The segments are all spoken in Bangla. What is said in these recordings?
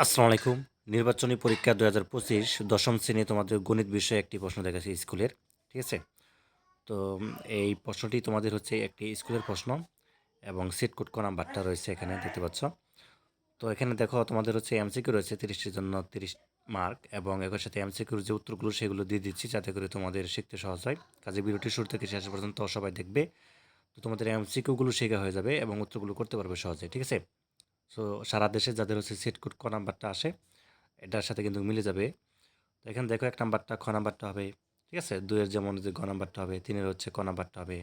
আসসালামু আলাইকুম। নির্বাচনী পরীক্ষা দু হাজার পঁচিশ দশম শ্রেণি তোমাদের গণিত বিষয়ে একটি প্রশ্ন দেখাচ্ছে স্কুলের, ঠিক আছে? তো, এই প্রশ্নটি তোমাদের হচ্ছে একটি স্কুলের প্রশ্ন এবং সিট কোড নাম্বারটা রয়েছে এখানে, দেখতে পাচ্ছ? তো, এখানে দেখো তোমাদের হচ্ছে এমসিকিউ রয়েছে তিরিশটির জন্য তিরিশ মার্ক এবং একই সাথে এমসিকিউর যে উত্তরগুলো সেগুলো দিয়ে দিচ্ছি যাতে করে তোমাদের শিখতে সহজ হয়। কাজে ভিডিওটি শুরু থেকে শেষ পর্যন্ত সবাই দেখবে। তো, তোমাদের এমসিকিউগুলো শেখা হয়ে যাবে এবং উত্তরগুলো করতে পারবে সহজে, ঠিক আছে? সো সারা দেশে যাদের হচ্ছে সিট কোড ক নাম্বারটা আসে, এটার সাথে কিন্তু মিলে যাবে। তো এখানে দেখো এক নাম্বারটা, খ নাম্বারটা হবে, ঠিক আছে? দুইয়ের যেমন যে গ নাম্বারটা হবে, তিনের হচ্ছে ক নাম্বারটা হবে,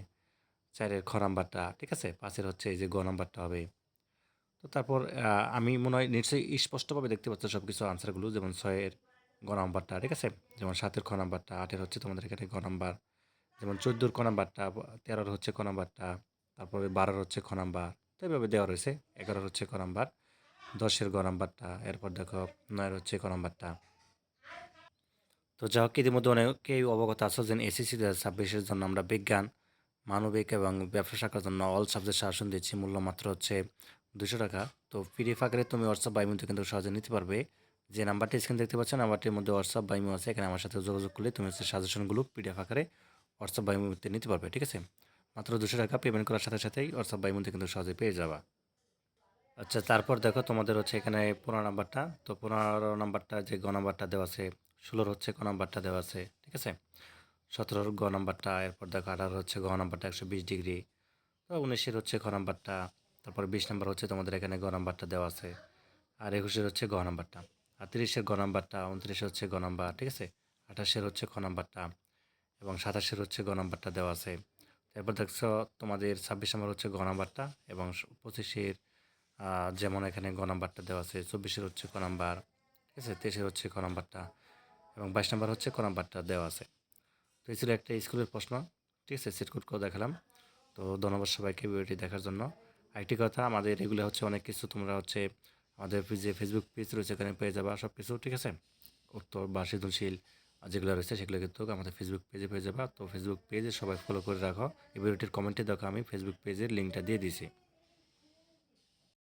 চারের খ নাম্বারটা, ঠিক আছে? পাঁচের হচ্ছে এই যে গ নাম্বারটা হবে। তো তারপর আমি মনে হয় নিশ্চয়ই স্পষ্টভাবে দেখতে পাচ্ছ সব কিছু আনসারগুলো, যেমন ছয়ের গ নাম্বারটা, ঠিক আছে? যেমন সাতের খ নাম্বারটা, আটের হচ্ছে তোমাদের এখানে গ নাম্বার। যেমন চোদ্দোর ক নাম্বারটা, তেরোর হচ্ছে ক নাম্বারটা, তারপরে বারোর হচ্ছে খ নাম্বার। তো এইভাবে দেওয়া রয়েছে। এগারোর হচ্ছে ক নাম্বার, দশের গ নাম্বারটা, এরপর দেখো নয়ের হচ্ছে ক নাম্বারটা। তো যা হোক, ইতিমধ্যে অনেকেই অবগত আছো যে এসএসসি দু হাজার ছাব্বিশের জন্য আমরা বিজ্ঞান, মানবিক এবং ব্যবসা শাখার জন্য অল সাবজেক্ট শাসন দিচ্ছি মূল্য মাত্র হচ্ছে দুশো টাকা। তো পিডিএফ আকারে তুমি হোয়াটসঅ্যাপ বাইমিতে কিন্তু সহজে নিতে পারবে। যে নাম্বারটি স্ক্রিন দেখতে পাচ্ছ, নাম্বারটির মধ্যে হোয়াটসঅ্যাপ বাইমিও আছে, এখানে আমার সাথে যোগাযোগ করলে তুমি হচ্ছে সাজেশনগুলো পিডিএফ আকারে হোয়াটসঅ্যাপ বাইমিতে নিতে পারবে, ঠিক আছে? মাত্র দুশো টাকা পেমেন্ট করার সাথে সাথেই হোয়াটসঅ্যাপ বাইমিতে কিন্তু সহজে পেয়ে যাবা। আচ্ছা তারপর দেখো তোমাদের হচ্ছে এখানে পনেরো নাম্বারটা। তো পনেরো নাম্বারটা যে গ নাম্বারটা দেওয়া আছে, ষোলোর হচ্ছে ক নাম্বারটা দেওয়া আছে, ঠিক আছে? সতেরোর গ নাম্বারটা, এরপর দেখো আঠারো হচ্ছে গ নাম্বারটা একশো বিশ ডিগ্রি। উনিশের হচ্ছে খ নাম্বারটা, তারপর বিশ নাম্বার হচ্ছে তোমাদের এখানে গ নাম্বারটা দেওয়া আছে, আর একুশের হচ্ছে গ নাম্বারটা, আর তিরিশের গ নাম্বারটা, উনত্রিশের হচ্ছে গ নাম্বার, ঠিক আছে? আঠাশের হচ্ছে খ নাম্বারটা এবং সাতাশের হচ্ছে গ নাম্বারটা দেওয়া আছে। তারপর দেখছ তোমাদের ছাব্বিশ নাম্বার হচ্ছে গ নাম্বারটা এবং পঁচিশের যেমন এখানে গ নাম্বারটা দেওয়া আছে, চব্বিশের হচ্ছে ক নাম্বার ঠিক আছে? তেইশের হচ্ছে ক নাম্বারটা এবং বাইশ নাম্বার হচ্ছে ক নাম্বারটা দেওয়া আছে। তো এই ছিল একটা স্কুলের প্রশ্ন, ঠিক আছে? সিটকুট করে দেখালাম। তো ধন্যবাদ সবাইকে ভিডিওটি দেখার জন্য। আরেকটি কথা, আমাদের এগুলো হচ্ছে অনেক কিছু তোমরা হচ্ছে আমাদের যে ফেসবুক পেজ রয়েছে, এখানে পেয়ে যাবা সব কিছু ঠিক আছে? উত্তর বা সৃজনশীল যেগুলো রয়েছে সেগুলো কিন্তু আমাদের ফেসবুক পেজে পেয়ে যাবা। তো ফেসবুক পেজে সবাই ফলো করে রাখো। এই ভিডিওটির কমেন্টে দেখো, আমি ফেসবুক পেজের লিঙ্কটা দিয়ে দিয়েছি।